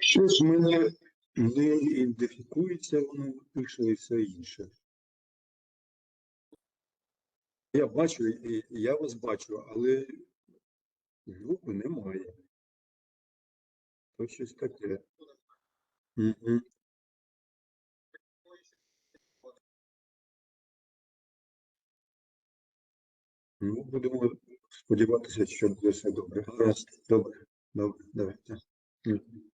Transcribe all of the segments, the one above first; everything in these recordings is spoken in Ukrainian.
Щось в мене не ідентифікується, воно пише і все інше. Я бачу, я вас бачу, але звуку немає. То щось таке. Мгм. Ну, будемо сподіватися, що все добре. Гаразд, добре, добре, давайте. Mm.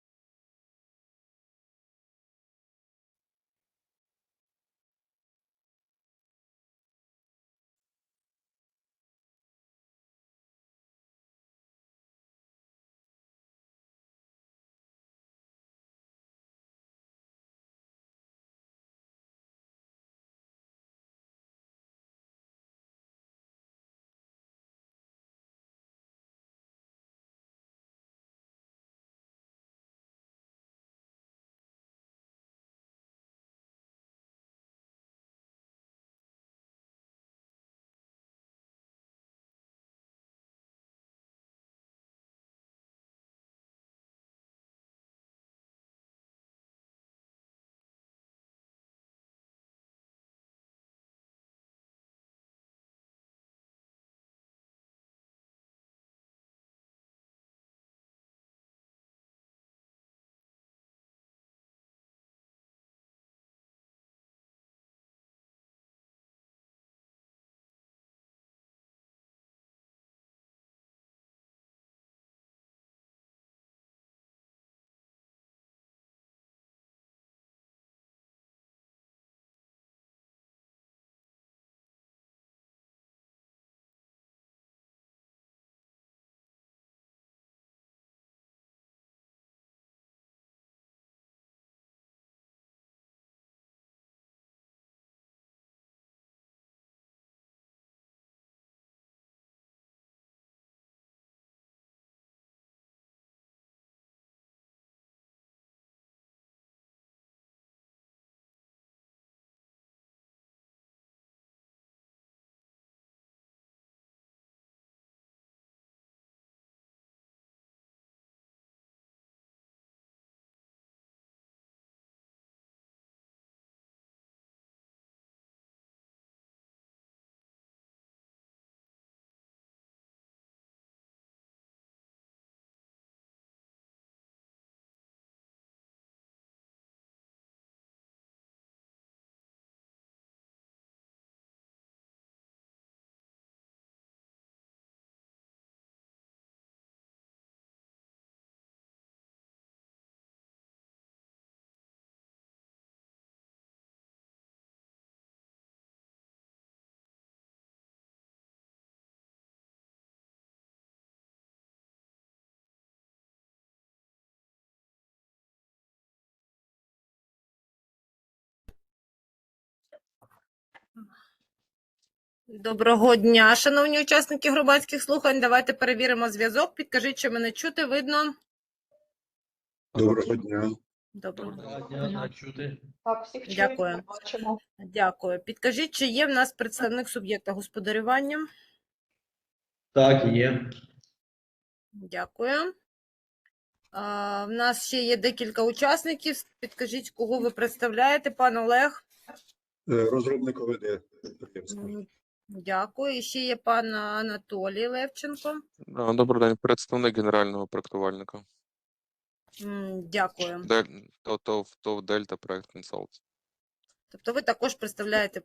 Доброго дня, шановні учасники громадських слухань. Давайте перевіримо зв'язок. Підкажіть, чи мене чути, видно. Доброго дня. Доброго. Дня, чути. Так, всіх чуємо, Дякую. бачимо. Дякую. Підкажіть, чи є в нас представник суб'єкта господарювання? Так, є. Дякую. А, в нас ще є декілька учасників. Підкажіть, кого ви представляєте, пан Олег. Е, Розробник ОВД підприємства. Дякую. І ще є пан Анатолій Левченко. Добрий день, представник генерального проектувальника. Дякую. ТОВ Дельта Проект Консалт. Тобто ви також представляєте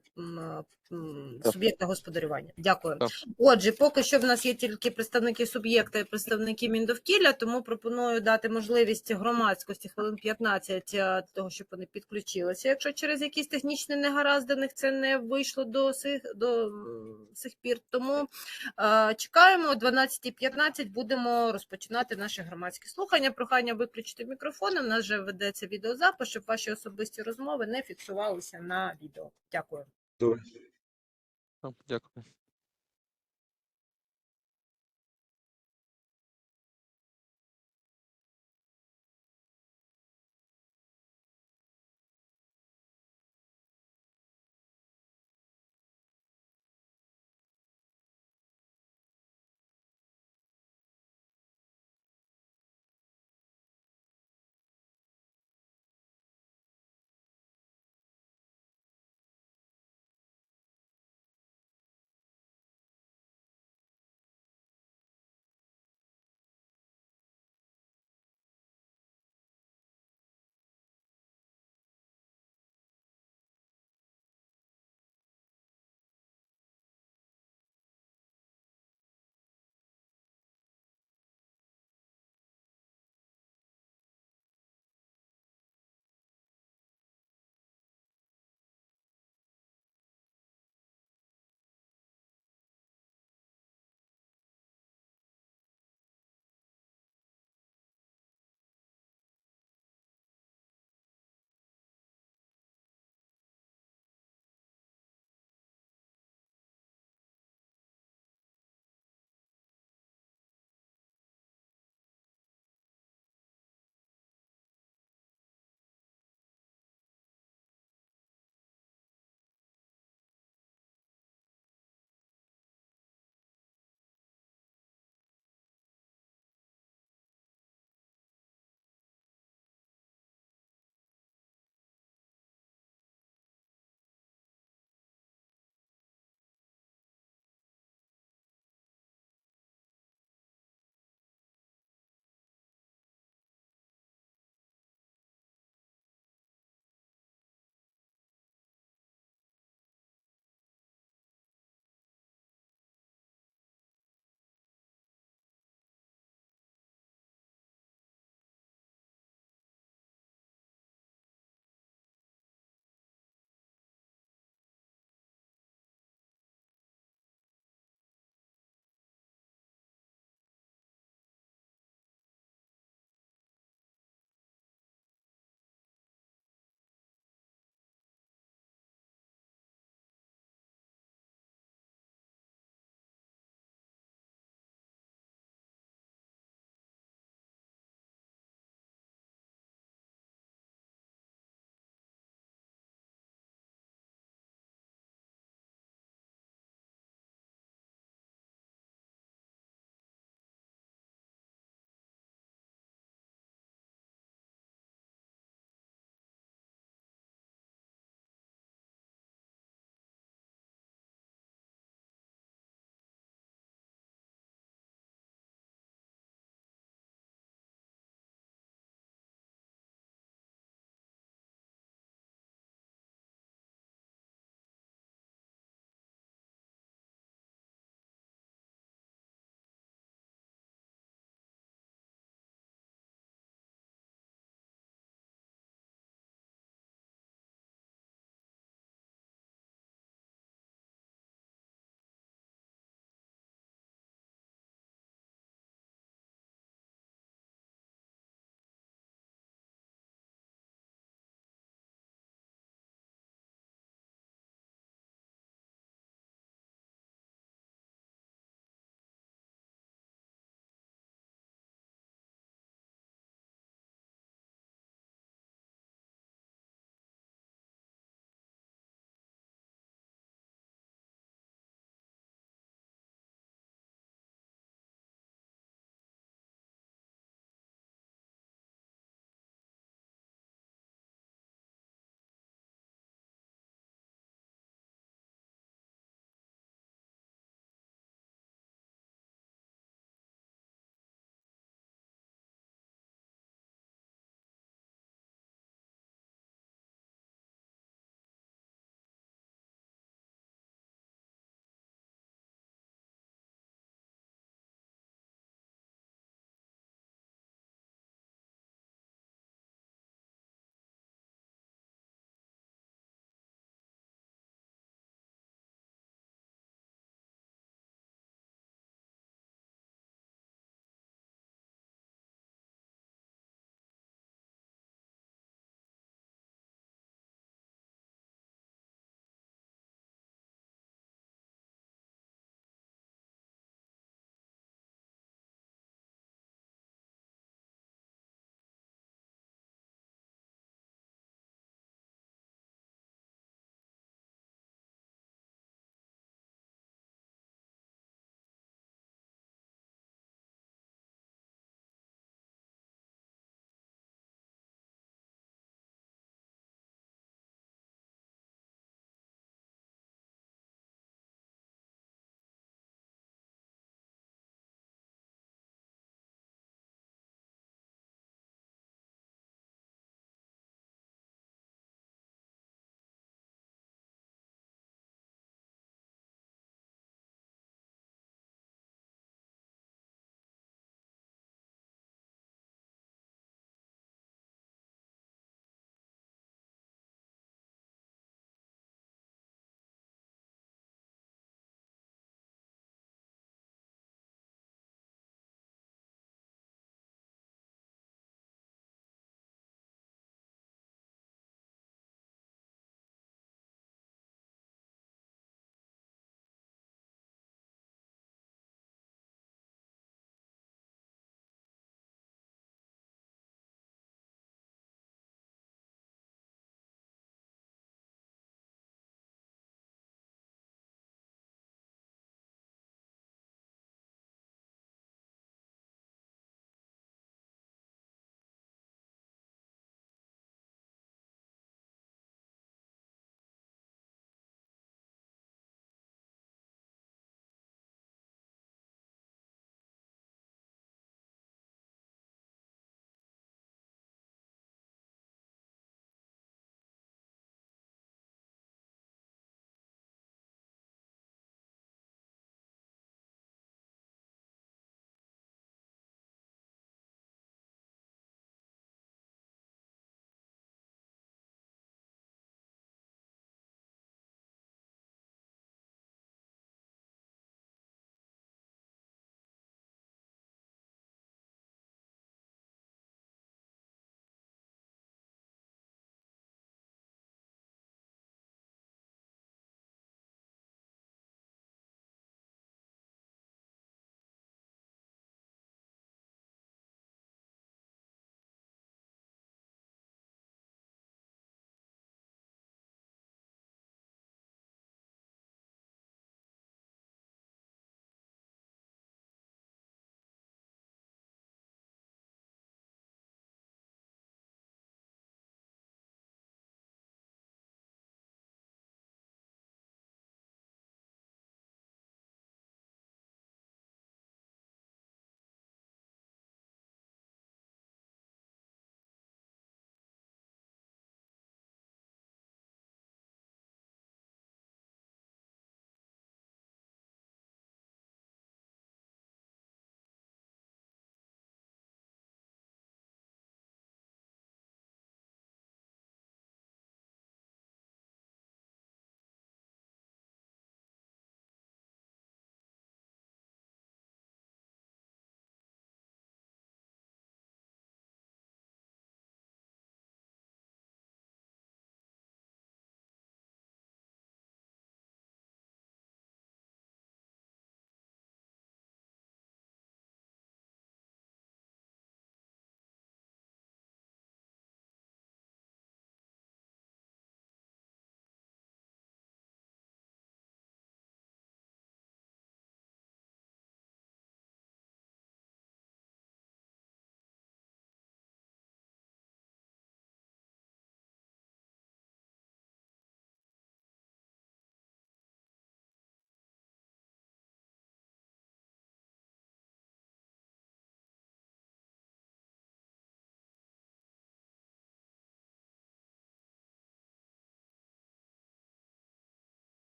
суб'єкта господарювання. Дякую. Так. Отже, поки що в нас є тільки представники суб'єкта і представники Міндовкілля, тому пропоную дати можливість громадськості хвилин 15 е, для того, щоб вони підключилися. Якщо через якісь технічні негаразди них це не вийшло до сих, до сих пір. Тому е, чекаємо о 12.15 будемо розпочинати наші громадські слухання. Прохання виключити мікрофони. У нас вже ведеться відеозапис, щоб ваші особисті розмови не фіксувалися на відео. Дякую. Добре. Дякую.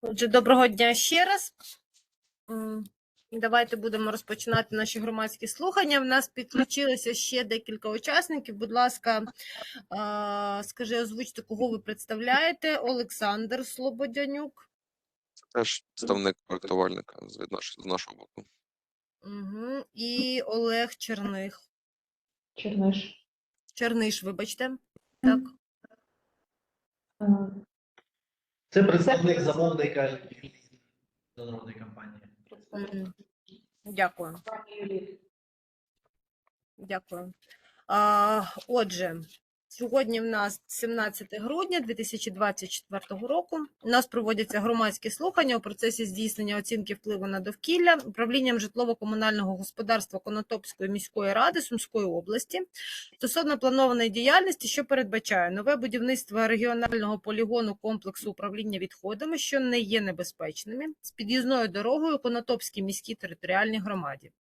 Отже, доброго дня ще раз. Давайте будемо розпочинати наші громадські слухання. В нас підключилося ще декілька учасників. Будь ласка, скажи, озвучте, кого ви представляєте. Олександр Слободянюк. Теж представник проектувальника з, з нашого боку. Угу. І Олег Черних. Черниш. Черниш, вибачте. Так. Це представник замовника міжнародної компанії. Дякую. Дякую. А, отже, сьогодні в нас 17 грудня 2024 року. У нас проводяться громадські слухання у процесі здійснення оцінки впливу на довкілля управлінням житлово-комунального господарства Конотопської міської ради Сумської області стосовно планованої діяльності, що передбачає нове будівництво регіонального полігону комплексу управління відходами, що не є небезпечними, з під'їзною дорогою Конотопській міській територіальній громаді.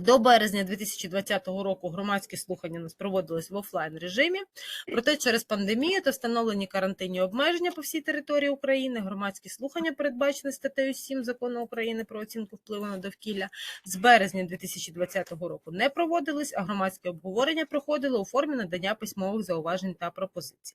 До березня 2020 року громадські слухання у нас проводились в офлайн режимі. Проте через пандемію та встановлені карантинні обмеження по всій території України громадські слухання, передбачені статтею 7 закону України про оцінку впливу на довкілля, з березня 2020 року не проводились, а громадське обговорення проходило у формі надання письмових зауважень та пропозицій.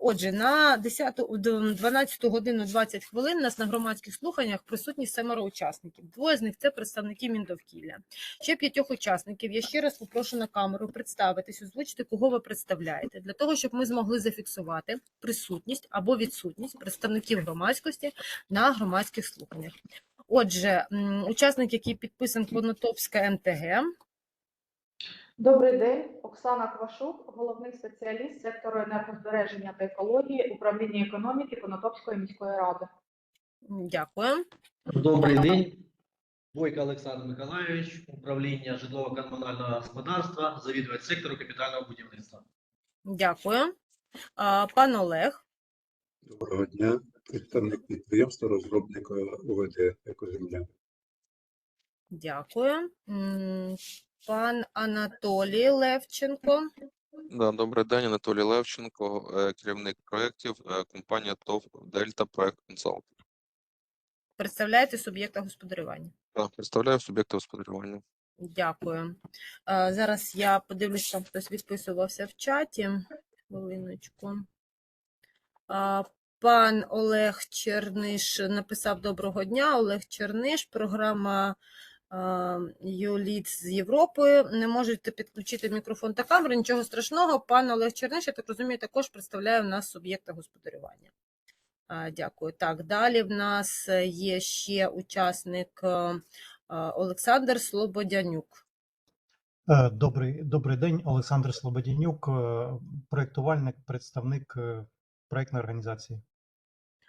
Отже, на 10, д- 12 годину 20 хвилин нас на громадських слуханнях присутні семеро учасників. Двоє з них це представники Міндовкілля. Ще п'ятьох учасників я ще раз попрошу на камеру представитись, озвучити, кого ви представляєте, для того, щоб ми змогли зафіксувати присутність або відсутність представників громадськості на громадських слуханнях. Отже, учасник, який підписан Конотопська МТГ, Добрий день, Оксана Квашук, головний спеціаліст сектору енергозбереження та екології управління економіки Конотопської міської ради. Дякую. Добрий день. Бойко Олександр Миколайович, управління житлово-комунального господарства, завідувач сектору капітального будівництва. Дякую. А, Пан Олег, Доброго дня. Представник підприємства, розробника ОВД «Екоземля». дякую. Пан Анатолій Левченко, Да, добрий день, Анатолій Левченко, е, керівник проєктів, е, компанія ТОВ Дельта Проект Консалт. представляєте суб'єкта господарювання. Так, представляю суб'єкти господарювання. Дякую. Зараз я подивлюсь, там хтось відписувався в чаті. Хвилиночку. Пан Олег Черниш написав Доброго дня. Олег Черниш, програма Юліт з Європи. Не можете підключити мікрофон та камеру, нічого страшного. Пан Олег Черниш, я так розумію, також представляє у нас суб'єкта господарювання. Дякую. Так, далі в нас е, є ще учасник е, е, Олександр Слободянюк. Е, Добрий, добрий день, Олександр Слободянюк, е, проєктувальник, представник е, проєктної організації.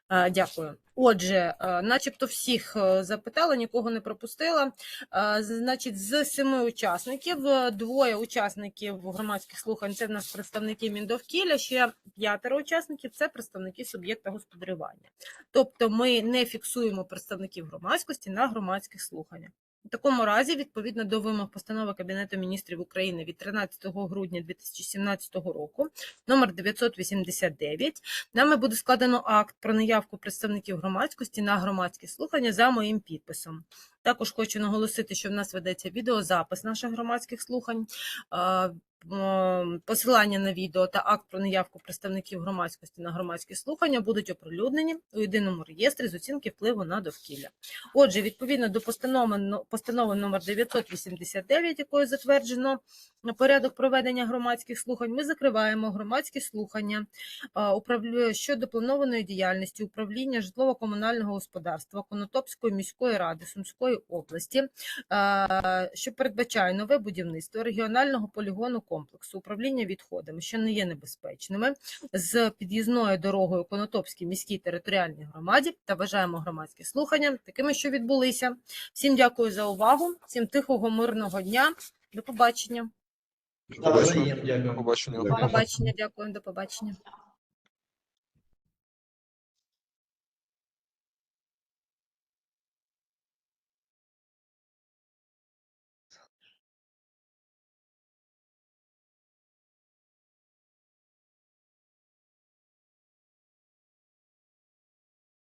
А, Дякую. Отже, е, начебто всіх е, запитала, нікого не пропустила. Е, Значить, з семи учасників, е, двоє учасників громадських слухань це в нас представники Міндовкілля, ще п'ятеро учасників це представники суб'єкта господарювання. Тобто ми не фіксуємо представників громадськості на громадських слуханнях. Такому разі, відповідно до вимог постанови Кабінету міністрів України від 13 грудня 2017 року, номер 989, Нами буде складено акт про наявку представників громадськості на громадські слухання за моїм підписом. Також хочу наголосити, що в нас ведеться відеозапис наших громадських слухань. Посилання на відео та акт про наявку представників громадськості на громадські слухання будуть оприлюднені у єдиному реєстрі з оцінки впливу на довкілля. Отже, відповідно до постанови, но- постанови номер 989, якою затверджено порядок проведення громадських слухань, ми закриваємо громадські слухання щодо планованої діяльності управління житлово-комунального господарства Конотопської міської ради Сумської області, що передбачає нове будівництво регіонального полігону комплексу управління відходами, що не є небезпечними, з під'їзною дорогою Конотопській міській територіальній громаді та вважаємо громадські слухання такими, що відбулися. Всім дякую за увагу, всім тихого мирного дня. До побачення. До побачення. Дякую. До побачення. До побачення, дякую, до побачення.